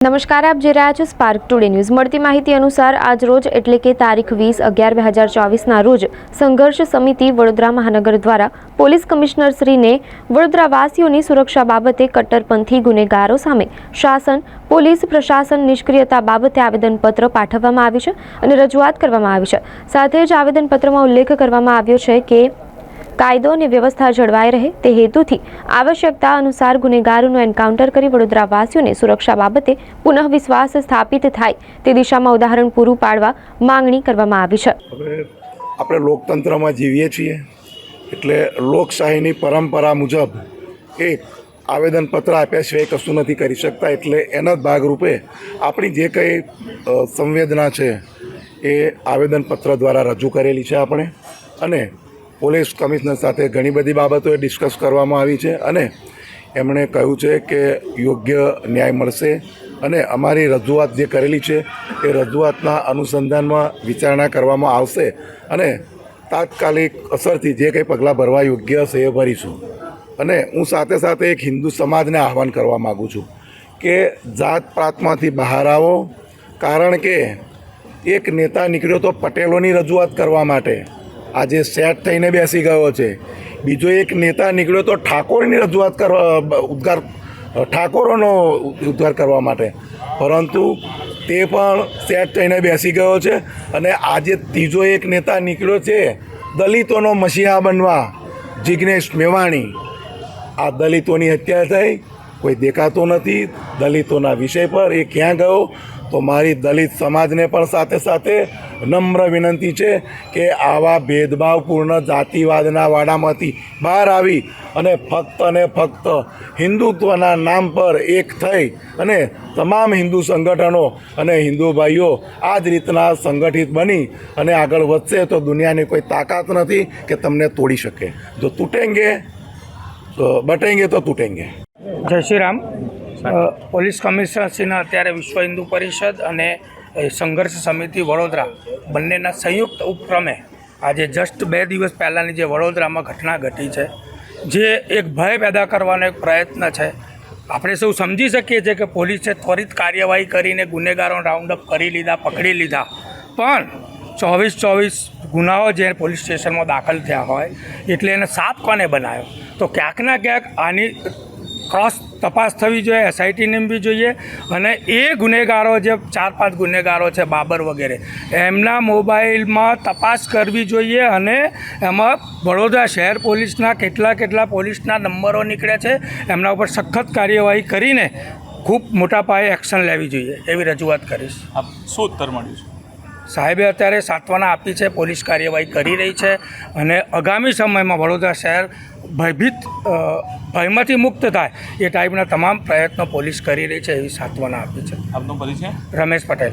નમસ્કાર, આપ જે રહ્યા છો સ્પાર્ક ટુડે ન્યૂઝ મળતી માહિતી અનુસાર આજ રોજ એટલે કે તારીખ વીસ અગિયાર બે હજાર ચોવીસના રોજ સંઘર્ષ સમિતિ વડોદરા મહાનગર દ્વારા પોલીસ કમિશનરશ્રીને વડોદરાવાસીઓની સુરક્ષા બાબતે કટ્ટરપંથી ગુનેગારો સામે શાસન, પોલીસ પ્રશાસન નિષ્ક્રિયતા બાબતે આવેદનપત્ર પાઠવવામાં આવ્યું છે અને રજૂઆત કરવામાં આવી છે. સાથે જ આવેદનપત્રમાં ઉલ્લેખ કરવામાં આવ્યો છે કે કાયદો અને વ્યવસ્થા જળવાઈ રહે તે હેતુથી આવશ્યકતા અનુસાર ગુનેગારોનું એન્કાઉન્ટર કરી વડોદરાવાસીઓને સુરક્ષા બાબતે પુનઃ વિશ્વાસ સ્થાપિત થાય તે દિશામાં ઉદાહરણ પૂરું પાડવા માંગણી કરવામાં આવી છે. આપણે લોકતંત્રમાં જીવીએ છીએ, એટલે લોકશાહીની પરંપરા મુજબ એક આવેદનપત્ર આપ્યા સિવાય કશું નથી કરી શકતા, એટલે એના જ ભાગરૂપે આપણી જે કંઈ સંવેદના છે એ આવેદનપત્ર દ્વારા રજૂ કરેલી છે આપણે. અને પોલીસ કમિશનર સાથે ઘણી બધી બાબતોએ ડિસ્કસ કરવામાં આવી છે અને એમણે કહ્યું છે કે યોગ્ય ન્યાય મળશે અને અમારી રજૂઆત જે કરેલી છે એ રજૂઆતના અનુસંધાનમાં વિચારણા કરવામાં આવશે અને તાત્કાલિક અસરથી જે કંઈ પગલાં ભરવા યોગ્ય હશે એ ભરીશું. અને હું સાથે સાથે એક હિન્દુ સમાજને આહવાન કરવા માગું છું કે જાત પાતમાંથી બહાર આવો, કારણ કે એક નેતા નીકળ્યો તો પટેલોની રજૂઆત કરવા માટે આજે સેટ થઈને બેસી ગયો છે. બીજો એક નેતા નીકળ્યો તો ઠાકોરની રજૂઆત કરવા ઉદ્ગાર ઠાકોરોનો ઉદ્ધાર કરવા માટે. પરંતુ તે પણ સેટ થઈને બેસી ગયો છે અને આજે ત્રીજો એક નેતા નીકળ્યો છે દલિતોનો મસીહા બનવા જિજ્ઞેશ મેવાણી. આ દલિતોની હત્યા થઈ, કોઈ દેખાતો નથી. દલિતોના વિષય પર એ ક્યાં ગયો? તો મારી દલિત સમાજને પણ સાથે સાથે નમ્ર વિનંતી છે કે આવા ભેદભાવપૂર્ણ જાતિવાદના વાડામાંથી બહાર આવી અને ફક્ત અને ફક્ત હિન્દુત્વના નામ પર એક થઈ અને તમામ હિન્દુ સંગઠનો અને હિન્દુ ભાઈઓ આ જ રીતના સંગઠિત બની અને આગળ વધશે તો દુનિયાની કોઈ તાકાત નથી કે તમને તોડી શકે. જો તૂટેંગે, તો બટેંગે તો તૂટેંગે. જય શ્રી રામ. પોલીસ કમિશનરશ્રીના અત્યારે વિશ્વ હિન્દુ પરિષદ અને સંઘર્ષ સમિતિ વડોદરા બંનેના સંયુક્ત ઉપક્રમે આજે જસ્ટ બે દિવસ પહેલાંની જે વડોદરામાં ઘટના ઘટી છે, જે એક ભય પેદા કરવાનો એક પ્રયત્ન છે. આપણે સૌ સમજી શકીએ છીએ કે પોલીસે ત્વરિત કાર્યવાહી કરીને ગુનેગારોને રાઉન્ડ અપ કરી લીધા, પકડી લીધા. પણ ચોવીસ ચોવીસ ગુનાઓ જે પોલીસ સ્ટેશનમાં દાખલ થયા હોય, એટલે એને સાપ કોને બનાવ્યો તો ક્યાંક ના ક્યાંક આની ક્રોસ તપાસ થવી જોઈએ એસઆઈટી બી જોઈએ અને એ ગુનેગારો જે ચાર પાંચ ગુનેગારો છે બાબર વગેરે એમના મોબાઈલમાં તપાસ કરવી જોઈએ અને એમાં વડોદરા શહેર પોલીસના કેટલા કેટલા પોલીસના નંબરો નીકળે છે એમના ઉપર સખત કાર્યવાહી કરીને ખૂબ મોટા પાયે એક્શન લેવી જોઈએ એવી રજૂઆત કરીશ. આપ શું ઉત્તર મળ્યું છે? સાહેબે અત્યારે સાંત્વના આપી છે પોલીસ કાર્યવાહી કરી રહી છે અને આગામી સમયમાં વડોદરા શહેર ભયભીત ભયમાંથી મુક્ત થાય એ ટાઈપના તમામ પ્રયત્નો પોલીસ કરી રહી છે એવી સાંત્વના આપી છે. આપનો પરિચય? રમેશ પટેલ.